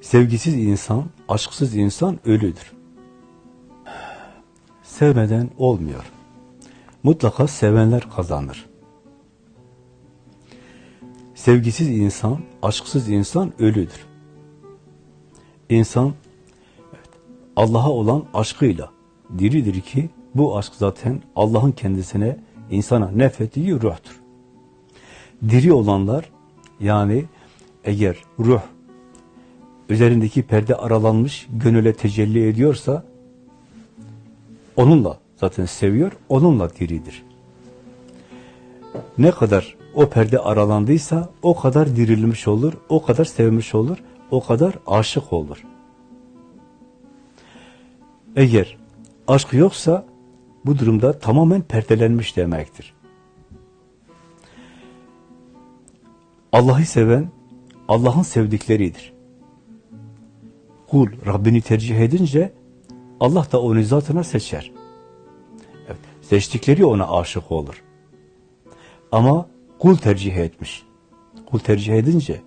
Sevgisiz insan, aşksız insan ölüdür. Sevmeden olmuyor. Mutlaka sevenler kazanır. Sevgisiz insan, aşksız insan ölüdür. İnsan Allah'a olan aşkıyla diridir ki bu aşk zaten Allah'ın kendisine, insana nefettiği ruhtur. Diri olanlar yani eğer ruh üzerindeki perde aralanmış, gönüle tecelli ediyorsa onunla zaten seviyor, onunla diridir. Ne kadar o perde aralandıysa o kadar dirilmiş olur, o kadar sevmiş olur, o kadar aşık olur. Eğer aşk yoksa bu durumda tamamen perdelenmiş demektir. Allah'ı seven Allah'ın sevdikleridir. Kul Rabbini tercih edince Allah da onu zatına seçer. Evet, seçtikleri ona aşık olur. Ama kul tercih etmiş. Kul tercih edince,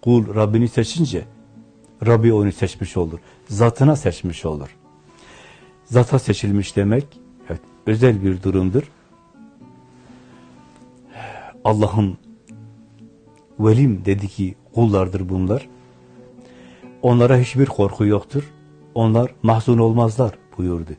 kul Rabbini seçince, Rabbi onu seçmiş olur. Zatına seçmiş olur. Zata seçilmiş demek, evet, özel bir durumdur. Allah'ın velim dediği kullardır bunlar. Onlara hiçbir korku yoktur. Onlar mahzun olmazlar buyurdu.